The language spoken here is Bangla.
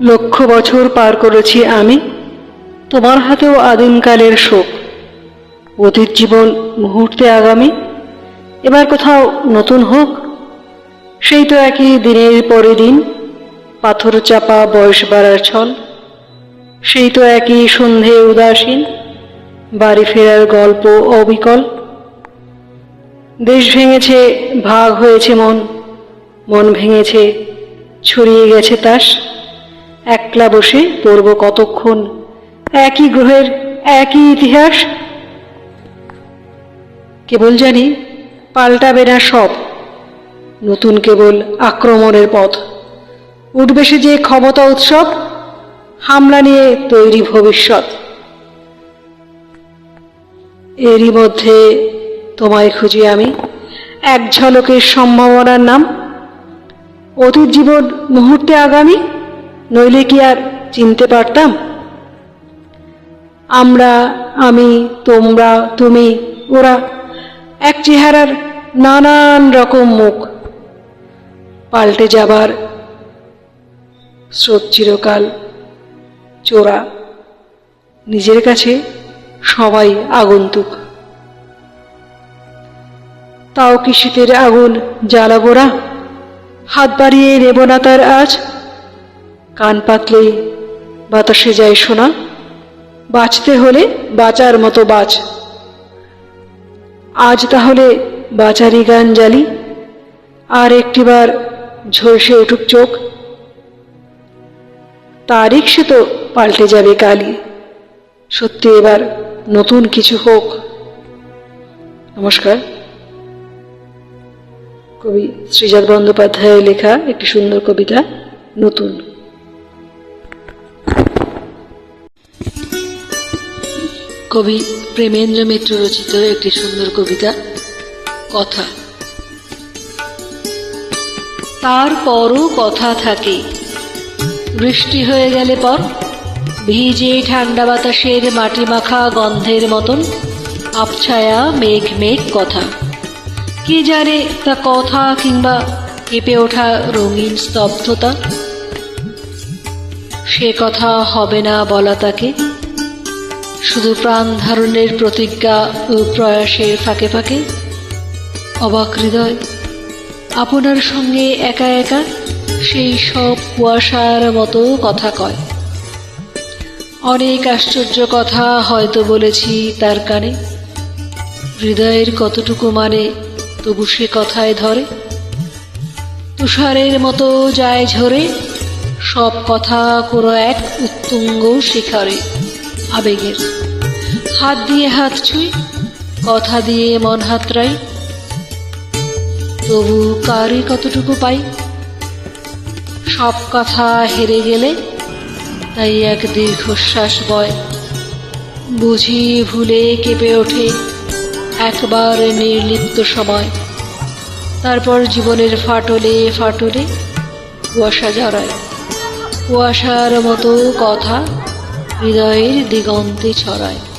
লক্ষ বছর পার করেছি আমি, তোমার হাতেও আদিমকালের শোক। অতীত জীবন মুহূর্তে আগামী, এবার কোথাও নতুন হোক। সেই তো একই দিনের পরে দিন, পাথর চাপা বয়স বাড়ার ছল। সেই তো একই সন্ধে উদাসীন, বাড়ি ফেরার গল্প অবিকল। দেশ ভেঙেছে, ভাগ হয়েছে মন মন ভেঙেছে, ছড়িয়ে গেছে তাস। একলা বসে পড়ব কতক্ষণ? একই গ্রহের একই ইতিহাস? কেবল জানি পাল্টাবে না সব। নতুন কেবল আক্রমণের পথ। উঠবে সে যে ক্ষমতা উৎসব, হামলা নিয়ে তৈরি ভবিষ্যৎ। এরই মধ্যে তোমায় খুঁজি আমি, এক ঝলকের সম্ভাবনার নাম। অতীত জীবন মুহূর্তে আগামী নইলে কি আর চিনতে পারতাম? আমরা, আমি, তোমরা, তুমি, ওরা এক চেহারার নানান রকম মুখ। পাল্টে যাবার স্রোত চিরকাল চোরা। নিজের কাছে সবাই আগন্তুক। তাও কি শীতের আগুন জ্বালাবো না? হাত বাড়িয়ে নেব না তার আজ? কান পাতলেই বাতাসে যায় শোনা। বাঁচতে হলে বাঁচার মতো বাঁচ। আজ তাহলে বাঁচারি গান জ্বালি আর একটিবার ঝলসে উঠুক চোখ। তারিখ সে তো পাল্টে যাবে কালই। সত্যি এবার নতুন কিছু হোক। নমস্কার। কবি শ্রীজাত বন্দ্যোপাধ্যায়ের লেখা একটি সুন্দর কবিতা, নতুন। কবি প্রেমেন্দ্র মিত্র রচিত একটি সুন্দর কবিতা, কথা। তারপরও কথা থাকে। বৃষ্টি হয়ে গেলে পর ভিজে ঠান্ডা বাতাসের মাটি মাখা গন্ধের মতন আবছায়া মেঘ মেঘ কথা। কে জানে তা কথা কিংবা কেঁপে ওঠা রঙিন স্তব্ধতা? সে কথা হবে না বলা তাকে। শুধু প্রাণ ধারণের প্রতিজ্ঞা ও প্রয়াসের ফাঁকে ফাঁকে, অবাক হৃদয়, আপনার সঙ্গে একা একা সেই সব কুয়াশার মতো কথা কয়। অনেক আশ্চর্য কথা হয়তো বলেছি তার কানে, হৃদয়ের কতটুকু মানে তবু সে কথায় ধরে। তুষারের মতো যায় ঝরে, সব কথা কোনো এক উত্তুঙ্গ শিখরে। আবেগের। হাত দিয়ে হাত ছুঁই, কথা দিয়ে মন হাতড়াই তবু কারই কতটুকু পাই? সব কথা হেরে গেলে তাই এক দীর্ঘশ্বাস বয়। বুঝি ভুলে কেঁপে ওঠে একবার নির্লিপ্ত সময়। তারপর জীবনের ফাটলে ফাটলে কুয়াশা জড়ায়। কুয়াশার মতো কথা হৃদয়ের দিগন্তে ছড়ায়।